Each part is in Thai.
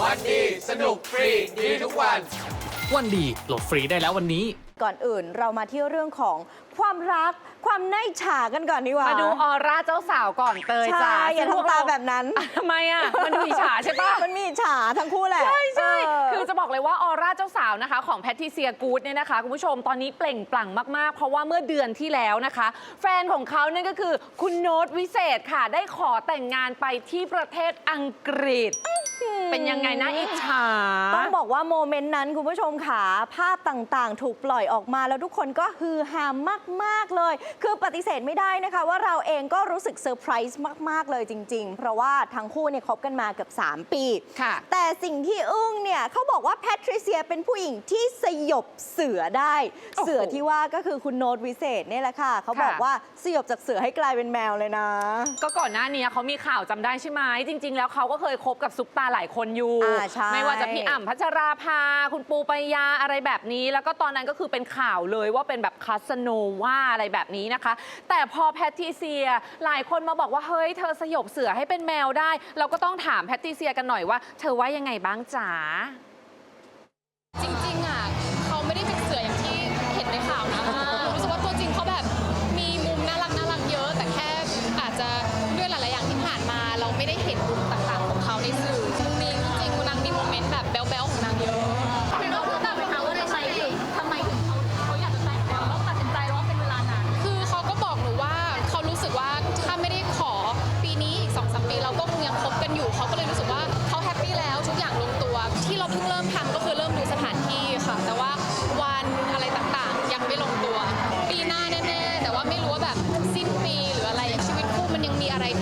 วันดี สนุกฟรี ดีทุกวัน วันดีโหลดฟรีได้แล้ววันนี้ ก่อนอื่นเรามาที่เรื่องของความรักความน่าอิจฉากันก่อนดีกว่ามาดูออร่าเจ้าสาวก่อนเตยใช่จ้าอย่าซึ่งพวกทำตาเรแบบนั้นอะทำไมอะมันดูอิจฉาใช่ปะมันมีอิจฉาทั้งคู่แหละ ใช่ใช่เคือจะบอกเลยว่าออร่าเจ้าสาวนะคะ ของแพทริเซียกูดเนี่ยนะคะ คุณผู้ชมตอนนี้เปล่งปลั่งมาก ๆ เพราะว่าเมื่อเดือนที่แล้วนะคะ แฟนของเขาเนี่ยก็คือคุณโน้ตวิเศษค่ะ ได้ขอแต่งงานไปที่ประเทศอังกฤษ เป็นยังไงนะอิจฉา ต้องบอกว่าโมเมนต์นั้นคุณผู้ชมค่ะภาพต่างๆ ถูกปล่อยออกมาแล้วทุกคนก็ฮือฮามากๆเลย คือปฏิเสธไม่ได้นะคะ ว่าเราเองก็รู้สึกเซอร์ไพรส์มาก ๆ เลยจริง ๆ เพราะว่าทั้งคู่เนี่ยคบกันมาเกือบ3 ปี ค่ะ แต่สิ่งที่อึ้งเนี่ยเขาบอกว่าแพทริเซียเป็นผู้หญิงที่สยบเสือได้ โอ้โหเสือที่ว่าก็คือคุณโน้ตวิเศษเนี่ยแหละค่ะเขาบอกค่ะ ว่าสยบจากเสือให้กลายเป็นแมวเลยนะ ก็ก่อนหน้านี้เขามีข่าวจำได้ใช่ไหมจริง ๆ แล้วเขาก็เคยคบกับซุปตาหลายคนอยู่ อ่าใช่ ไม่ว่าจะพี่อ่ำพัชราภา คุณปูปายาอะไรแบบนี้ แล้วก็ตอนนั้นก็คือเป็นข่าวเลยว่าเป็นแบบคาสโนว่าอะไรแบบนี้นะคะ แต่พอแพทริเซียหลายคนมาบอกว่าเฮ้ยเธอสยบเสือให้เป็นแมวได้ เราก็ต้องถามแพทริเซียกันหน่อยว่า เธอว่ายังไงบ้างจ๋า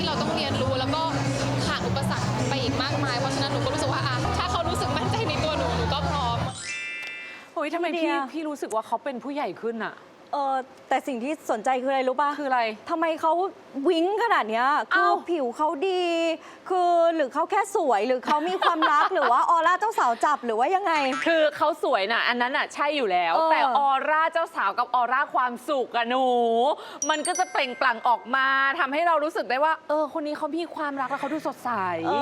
ที่เราต้องเรียนรู้แล้วก็ผ่านอุปสรรคไปอีกมากมาย เพราะฉะนั้นหนูก็รู้สึกว่าอะถ้าเขารู้สึกมั่นใจในตัวหนูหนูก็พร้อมเฮ้ยทำไมเดีพี่ยพี่รู้สึกว่าเขาเป็นผู้ใหญ่ขึ้นอะ เออแต่สิ่งที่สนใจคืออะไรรู้ป่ะคืออะไร ทำไมเขาวิ้งขนาดเนี้ยคือเอ้า ผิวเขาดี คือหรือเขาแค่สวยหรือเขามีความรัก หรือว่าออร่าเจ้าสาวจับหรือว่ายังไง คือเขาสวยน่ะอันนั้นน่ะใช่อยู่แล้ว เออ แต่ออร่าเจ้าสาวกับออร่าความสุขอะหนู มันก็จะเปล่งปลั่งออกมาทำให้เรารู้สึกได้ว่า เออ คนนี้เขามีความรักแล้วเขาดูสดใส เอ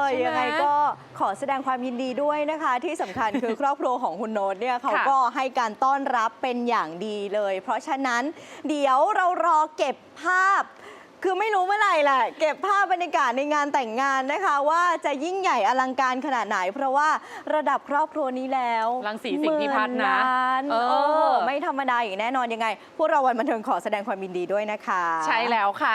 อใช่ไหมยังไงก็ขอแสดงความยินดีด้วยนะคะ ที่สำคัญคือ ครอบครัวของคุณโน้ตเนี่ยเขาก็ให้การต้อนรับเป็นอย่างดีเลยเพราะฉะนั้นเดี๋ยวเรารอเก็บภาพ คือไม่รู้เมื่อไหร่แหละเก็บภาพบรรยากาศในงานแต่งงานนะคะ ว่าจะยิ่งใหญ่อลังการขนาดไหน เพราะว่าระดับครอบครัวนี้แล้วรังสีสิงห์พิพัฒน์นะหมื่ล้านเออเออไม่ธรรมดาอีกแน่นอนยังไง พวกเราวันบันเทิงขอแสดงความยินดีด้วยนะคะ ใช่แล้วค่ะ